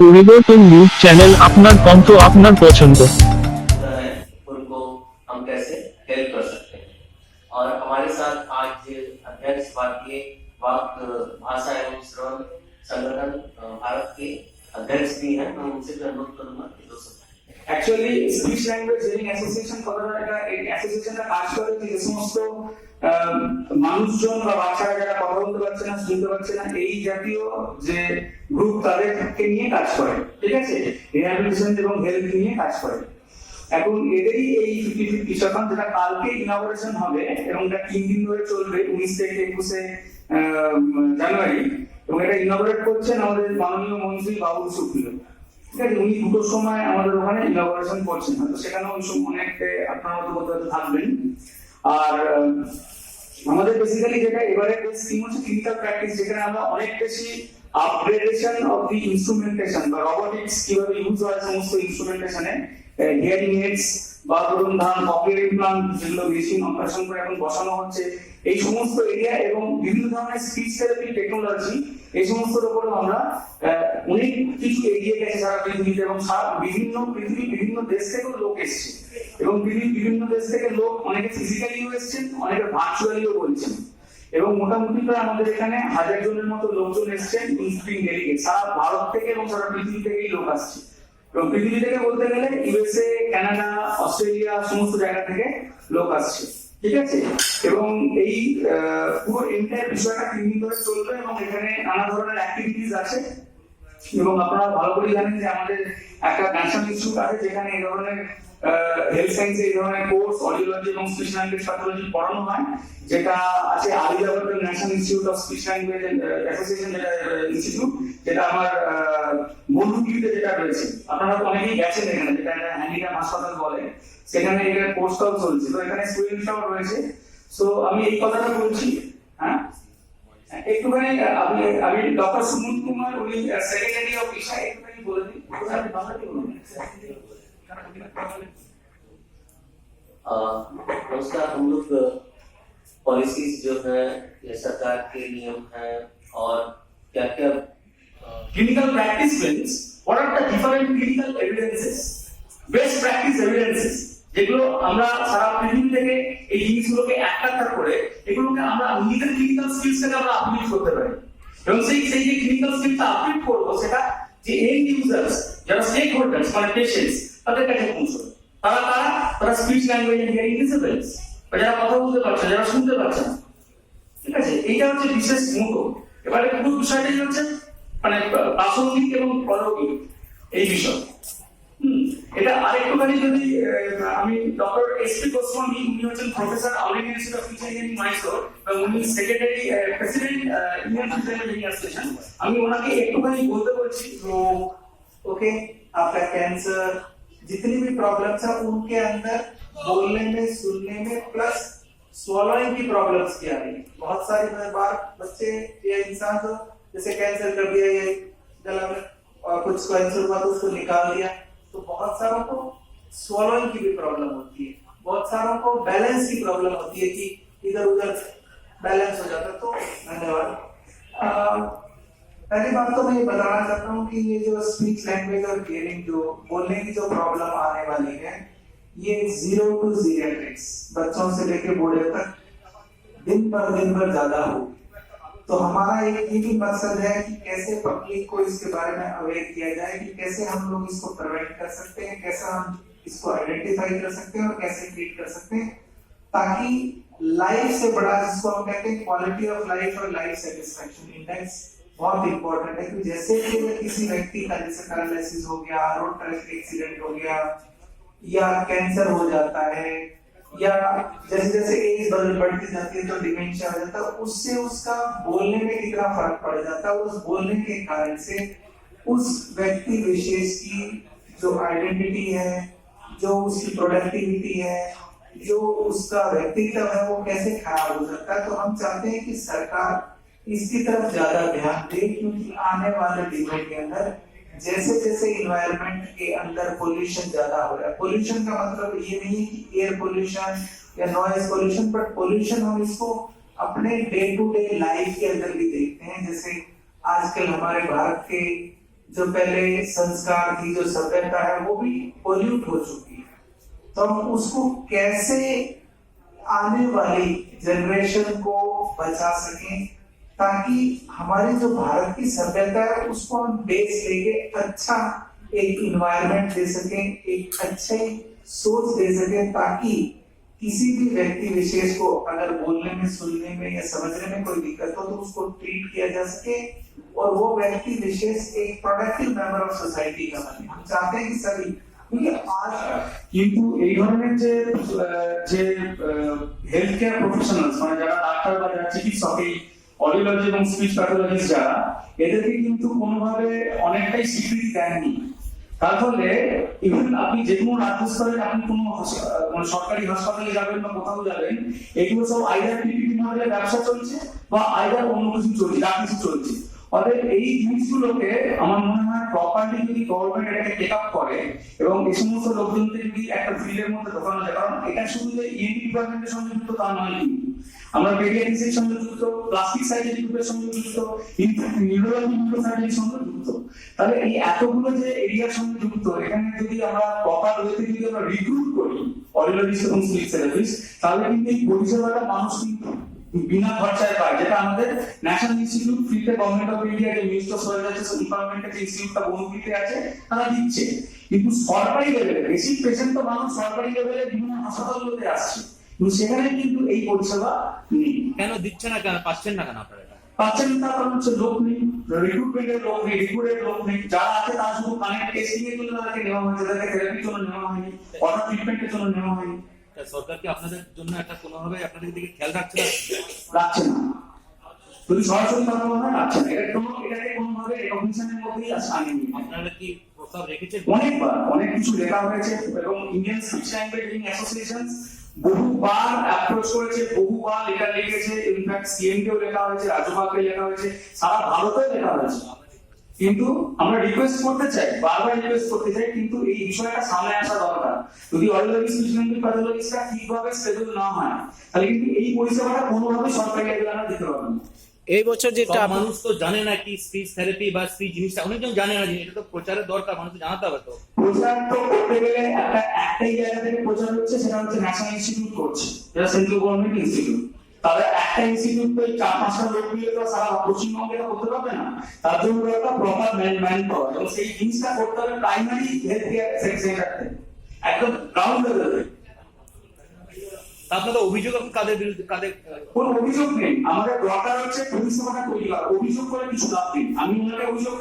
পরিবর্তন news channel আপনার কণ্ঠ আপনার পছন্দ होता है उनको हम कैसे हेल्प कर सकते हैं और हमारे साथ आज अध्यक्ष भारतीय वाक भाषा एवं श्रवण संगठन अ, भारत के अध्यक्ष भी हैं मैं उनसे भी अनुरोध करूंगा कि दो शब्द actually speech language hearing association কথাটা এটা এই অ্যাসোসিয়েশনটা কাজ করে যে যে সমস্ত আহ, মানুষজন বা বাচ্চারা যারা কথা বলতে পারছে না শুনতে পারছে না এই জাতীয় যে গ্রুপ তাদেরকে নিয়ে কাজ করে ঠিক আছে? রিহ্যাবিলিটেশন এবং হেলথ নিয়ে কাজ করে। এখন এদেরই এই ফিফটি ফিফটি শতাংশ যেটা কালকে ইনগরেশন হবে এবং এটা তিন দিন ধরে চলবে উনিশ থেকে একুশে জানুয়ারি। এবং এটা ইনগরেট করছেন আমাদের মাননীয় মন্ত্রী বাবুল সুপ্রিয়। ঠিক আছে? উনি দুটোর সময় আমাদের ওখানে ইনগরেশন করছেন। হয়তো সেখানে ওই সময় অনেক আহ, আপনার মতো হয়তো থাকবেন আর আমাদের বেসিক্যালি যেটা এবারে হচ্ছে ক্লিনিক্যাল প্র্যাকটিস যেখানে আমরা অনেক বেশি আপগ্রেডেশন অফ দি ইনস্ট্রুমেন্টেশন বা রবোটিক্স কীভাবে ইউজ হয় সমস্ত ইনস্ট্রুমেন্টেশনে হিয়ারিং এইডস বা ধরুন ধান কপিয়ার ইমপ্লান্ট যেগুলো মেশিন অপারেশন করে এখন বসানো হচ্ছে এই সমস্ত এরিয়া এবং বিভিন্ন ধরনের স্পিচ থেরাপি টেকনোলজি এই সমস্তর উপরে আমরা অনেক কিছু এগিয়ে গেছে সারা পৃথিবীতে এবং বিভিন্ন পৃথিবী, বিভিন্ন দেশ থেকেও লোক এসছে। এবং পৃথিবীর বিভিন্ন দেশ থেকে লোক অনেকে ফিজিক্যালিও এসছেন, অনেকে ভার্চুয়ালিও বলছেন। এবং মোটামুটি প্রায় আমাদের এখানে হাজার জনের মতো লোকজন এসছেন সারা ভারত থেকে এবং সারা পৃথিবী থেকেই লোক আসছে। এবং পৃথিবী থেকে বলতে গেলে ইউএসএ কানাডা অস্ট্রেলিয়া সমস্ত জায়গা থেকে লোক আসছে। ঠিক আছে? এবং এই পুরো এন্টায়ার বিষয়টা তিন দিন ধরে চলবে এবং এখানে নানা ধরনের অ্যাক্টিভিটিস আছে। এবং আপনারা ভালো করে জানেন যে আমাদের একটা ন্যাশনাল ইনস্টিটিউট আছে যেখানে এই ধরনের হেলথ সায়েন্সে এই ধরনের কোর্স অডিওলজি এবং স্পিচ ল্যাঙ্গুয়েজ প্যাথোলজি পড়ানো হয়, যেটা আছে আলিজাবাদ national institute of speech language association যেটা ইনস্টিটিউট যেটা আমার বন্ধুগুলিতে যেটা রয়েছে আপনারা তো অনেকেই গেছেন এখানে যেটা হ্যান্ডিক্যাপ হাসপাতাল বলে সেখানে এখানে কোর্সটাও চলছে তো এখানে স্টুডেন্টরাও রয়েছে সো আমি এই কথাটা বলছি হ্যাঁ একটুখানি আহ, আমি আমি ডক্টর সুমন কুমার উনি সেক্রেটারি অফ ইশা একটুখানি বলে দিন আপনি বাংলাতে বলুন अ, नमस्कार हम लोग पॉलिसीज जो है ये सरकार के नियम है और क्या क्या clinical practice what are the different clinical evidences? Best practice evidences. যেগুলো আমরা সারা পৃথিবী থেকে এই জিনিসগুলোকে একাত্তর করে এগুলোকে আমরা নিজেদের ক্লিনিক্যাল স্কিলসটাকে আমরা আপডেট করতে পারি। এবং সেই সেই যে ক্লিনিক্যাল স্কিলটা আপডেট করব সেটা যে এন্ড ইউজার্স যারা স্টেক হোল্ডার্স মানে পেশেন্টস তাদের কাছে পৌঁছবে। তারা তারা তারা স্পিচ ল্যাঙ্গুয়েজ হিয়ারিং ডিসেবলস বা যারা কথা বলতে পারছে, যারা শুনতে পারছে ঠিক আছে? এইটা হচ্ছে বিশেষ মুখ এবারে পুরো বিষয়টাই হচ্ছে মানে প্রাসঙ্গিক এবং প্রায়োগিক এই বিষয় হুম, এটা আরেকটুখানি যদি আহ, আমি ডক্টর এস পি গোস্বামী উনি হচ্ছেন professor all India institute of teaching in Mysore এবং উনি secretary president Indian physical association আমি ওনাকে একটুখানি বলতে বলছি तो ओके आपका कैंसर जितनी भी प्रॉब्लम्स है उनके अंदर बोलने में सुनने में प्लस swallowing की प्रॉब्लम्स क्या आ रही है बहुत सारी बार बच्चे या इंसान तो जैसे कैंसर कर दिया या गला में और कुछ कैंसर हुआ तो उसको निकाल दिया। तो बहुत सारों को swallowing की भी प्रॉब्लम होती है। बहुत सारों को बैलेंस की प्रॉब्लम होती है कि इधर उधर बैलेंस हो जाता तो धन्यवाद। पहली बात तो मैं ये बताना चाहता हूँ कि ये जो स्पीच लैंग्वेज और हियरिंग जो बोलने की जो प्रॉब्लम आने वाली है, ये ज़ीरो टू ज़ीरो बच्चों से लेकर बूढ़े तक दिन पर दिन पर ज़्यादा हो तो हमारा एक ये भी मकसद है कि कैसे पब्लिक को इसके बारे में अवेयर किया जाए कि कैसे हम लोग इसको प्रिवेंट कर सकते हैं, कैसे हम इसको आइडेंटिफाई कर सकते हैं और कैसे ट्रीट कर सकते हैं, ताकि लाइफ से बड़ा जिसको हम कहते हैं क्वालिटी ऑफ़ लाइफ और लाइफ सेटिस्फेक्शन इंडेक्स बहुत इंपॉर्टेंट है, कि जैसे कि किसी व्यक्ति का जैसे पैरालिसिस हो गया रोड ट्रैफ़िक एक्सीडेंट हो गया, या कैंसर हो जाता है या जैसे जैसे एज बदल बढ़ती जाती है तो डिमेंशिया हो जाता है, उससे उसका बोलने में कितना फ़र्क पड़ जाता है उस बोलने के कारण से उस व्यक्ति विशेष की जो आइडेंटिटी है, जो उसकी प्रोडक्टिविटी है, जो उसका व्यक्तित्व है, वो कैसे खराब हो सकता है। तो हम चाहते हैं कि सरकार इसकी तरफ़ ज़्यादा ध्यान दे, क्योंकि आने वाले दिनों के अंदर जैसे जैसे इन्वायरमेंट के अंदर पोल्यूशन ज़्यादा हो रहा है। पोल्यूशन का मतलब ये नहीं है कि एयर पोल्यूशन या नॉइज़ पोल्यूशन बट पोल्यूशन हम इसको अपने डे टू डे लाइफ के अंदर भी देखते हैं। जैसे आजकल हमारे भारत के जो पहले संस्कार थी, जो सभ्यता है, वो भी पोल्यूट हो चुकी है। तो हम उसको कैसे आने वाली जनरेशन को बचा सकें? ताकि हमारी जो भारत की सभ्यता है उसको हम बेस लेके अच्छा एक इन्वायरमेंट दे सकें एक अच्छे सोच दे सकें ताकि किसी भी व्यक्ति विशेष को अगर बोलने में सुनने में या समझने में कोई दिक्कत हो तो उसको ट्रीट किया जा सके और वो व्यक्ति विशेष एक प्रोडक्टिव मेंबर ऑफ सोसाइटी का बने हम चाहते हैं कि सभी क्योंकि आज কিন্তু এই ধরনের যে আহ, যে হেলথ কেয়ার প্রফেশনালস মানে যারা ডাক্তার বা যারা চিকিৎসক এই অডিওলজি এবং স্পিচ যারা, এদেরকে কিন্তু কোনোভাবে অনেকটাই স্বীকৃতি দেননি। তার ফলে ইভেন আপনি যে কোনো রাজ্য স্তরে আপনি কোনো মানে সরকারি হাসপাতালে যাবেন বা কোথাও যাবেন, এগুলো সব আইদার ব্যবসা চলছে বা আইদার অন্য কিছু চলছে, যা কিছু চলছে। অতএব এই জিনিসগুলোকে আমার মনে হয় প্রপারলি যদি গভর্নমেন্ট এটাকে টেক আপ করে এবং এই সমস্ত লোকজনকে যদি একটা ফিল্ডের মধ্যে ঢোকানো যায়, কারণ এটা শুধু যে ইএনটি ডিপার্টমেন্টের সঙ্গে যুক্ত তা নয় কিন্তু। আমরা পেডিয়াট্রিক্সের সঙ্গে যুক্ত প্লাস্টিক সার্জারি গ্রুপের সঙ্গে যুক্ত নিউরোলজি নিউরোসার্জারির সঙ্গে যুক্ত। তাহলে এই এতগুলো যে এরিয়ার সঙ্গে যুক্ত, এখানে যদি আমরা প্রপার ওয়েতে যদি আমরা রিক্রুট করি অডিওলজিস্ট এবং স্পিচ থেরাপিস্ট তাহলে কিন্তু এই পরিষেবাটা মানুষ কিন্তু বিনা খরচায় পায় যেটা আমাদের ন্যাশনাল ইনস্টিটিউট ফ্রিতে গভর্নমেন্ট অফ ইন্ডিয়া যে মিনিস্টার অফ সোশ্যাল জাস্টিস ডিপার্টমেন্টের যে ইনস্টিটিউটটা বনফ্রিতে আছে তারা দিচ্ছে। কিন্তু সরকারি লেভেলে বেশি পেশেন্ট তো মানুষ সরকারি লেভেলে বিভিন্ন হাসপাতালগুলোতে আসছে। কিন্তু সেখানে কিন্তু এই পরিষেবা নেই। কেন দিচ্ছে না কেন? পাচ্ছেন না কেন আপনারা পাচ্ছেন না কারণ হচ্ছে লোক নেই রিক্রুটমেন্টের লোক নেই রিক্রুটের লোক নেই। যারা আছে তারা শুধু কানেক্ট টেস্টিং এর জন্য তাদেরকে নেওয়া হয়েছে তাদেরকে থেরাপির জন্য নেওয়া হয়নি অটো ট্রিটমেন্টের জন্য নেওয়া হয়নি। সরকার কি আপনাদের জন্য একটা কোনোভাবে আপনাদের দিকে খেয়াল রাখছে না। রাখছে না। যদি সরাসরি কথা বলা রাখছে না। এটা কোনো এটাকে কোনোভাবে রেকগনিশনের মধ্যেই আপনারা কি প্রস্তাব রেখেছেন? অনেকবার অনেক কিছু লেখা হয়েছে এবং ইন্ডিয়ান স্পিচ ল্যাঙ্গুয়েজ অ্যাসোসিয়েশন বহুবার অ্যাপ্রোচ করেছে বহুবার লেটার লিখেছে। ইনফ্যাক্ট সিএম কেও লেখা হয়েছে রাজ্যপালকে লেখা হয়েছে সারা ভারতে লেখা হয়েছে। কিন্তু আমরা রিকোয়েস্ট করতে চাই বারবার রিকোয়েস্ট করতে চাই কিন্তু এই বিষয়টা সামনে আসা দরকার। যদি অডিওলজি স্পিচ ল্যাঙ্গুয়েজ প্যাথোলজিস্টটা ঠিকভাবে স্কেজুল না হয় তাহলে কিন্তু এই পরিষেবাটা কোনোভাবে সরকারি লেভেলে আমরা দিতে পারব না। এই বছর যেটা মানুষ তো জানে না কি স্পিচ থেরাপি বা স্পিচ জিনিসটা। অনেকজন জানে না এটা তো প্রচারের দরকার মানুষ জানাতে হবে তো। প্রচার তো করতে গেলে একটা একটাই জায়গা থেকে প্রচার হচ্ছে সেটা হচ্ছে ন্যাশনাল ইনস্টিটিউট করছে যেটা সেন্ট্রাল গভর্নমেন্ট ইনস্টিটিউট তাহলে একটা ইনস্টিটিউট চার পাঁচটা লোক তো সারা পশ্চিমবঙ্গে করতে পারবে না। তার জন্য একটা প্রপার ম্যান পাওয়ার এবং সেই জিনিসটা করতে হবে প্রাইমারি হেলথ কেয়ার সেক্টর একদম গ্রাউন্ড লেভেলে আপনাদের অভিযোগ এখন কাদের বিরুদ্ধে কাদের? কোনো অভিযোগ নেই। আমাদের দরকার হচ্ছে পরিষেবাটা তৈরি করা। অভিযোগ করে কিছু লাভ নেই। আমি ওনাকে অভিযোগ